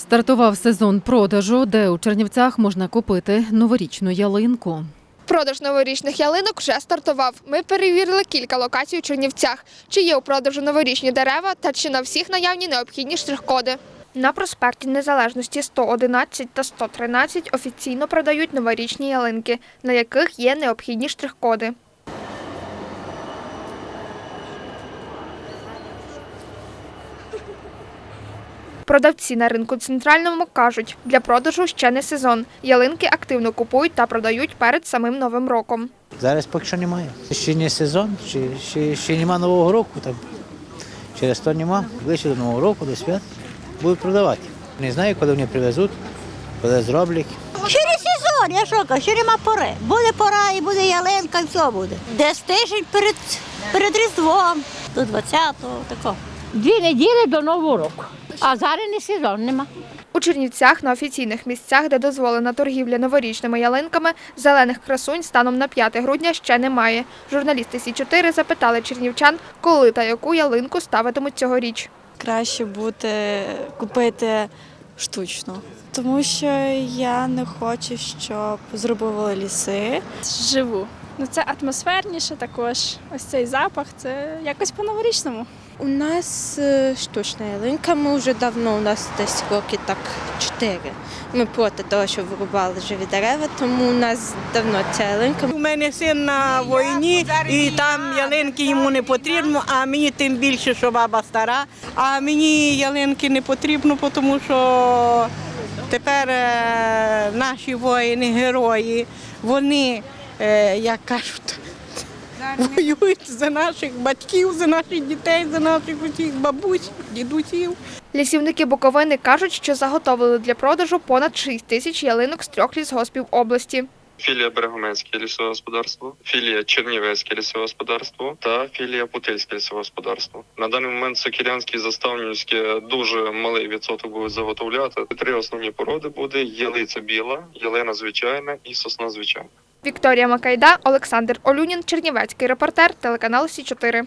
Стартував сезон продажу, де у Чернівцях можна купити новорічну ялинку. Продаж новорічних ялинок вже стартував. Ми перевірили кілька локацій у Чернівцях, чи є у продажу новорічні дерева та чи на всіх наявні необхідні штрих-коди. На проспекті Незалежності 111 та 113 офіційно продають новорічні ялинки, на яких є необхідні штрих-коди. Продавці на ринку центральному кажуть, для продажу ще не сезон. Ялинки активно купують та продають перед самим новим роком. Зараз поки що немає. Ще не сезон, ще, ще, ще нема Нового року. Там. Через то нема. Ближче до Нового року, до свят будуть продавати. Не знаю, коли вони привезуть, коли зроблять. Ще не сезон, я що кажу, ще нема пори. Буде пора і буде ялинка, і все буде. Десь тиждень перед, перед Різдвом, до 20-го, тако. Дві неділі до Нового року. А зараз не сезон нема. У Чернівцях на офіційних місцях, де дозволена торгівля новорічними ялинками, зелених красунь станом на 5 грудня ще немає. Журналісти Сі 4 запитали чернівчан, коли та яку ялинку ставитимуть цьогоріч. краще бути купити штучно. Тому що я не хочу, щоб зробили ліси. живу. Ну це атмосферніше також. Ось цей запах, це якось по-новорічному. У нас е, штучна ялинка, ми вже давно, у нас десь роки так чотири. Ми проти того, щоб вирубали живі дерева, тому у нас давно ця ялинка. У мене син на війні, і там ялинки йому не потрібно, а мені тим більше, що баба стара. А мені ялинки не потрібно, тому що тепер е, наші воїни, герої, вони, е, як кажуть, воюють за наших батьків, за наших дітей, за наших усіх бабусь, дідусів. Лісівники Буковини кажуть, що заготовили для продажу понад 6 тисяч ялинок з трьох лісгоспів області. Філія Берегоменське лісове господарство, філія Чернівецьке лісове господарство та філія Путильське лісове господарство. На даний момент Сокірянське і Заставнівське дуже малий відсоток будуть заготовляти. Три основні породи буде ялиця біла, ялина звичайна і сосна звичайна. Вікторія Макайда, Олександр Олюнін, Чернівецький репортер, телеканал Сі 4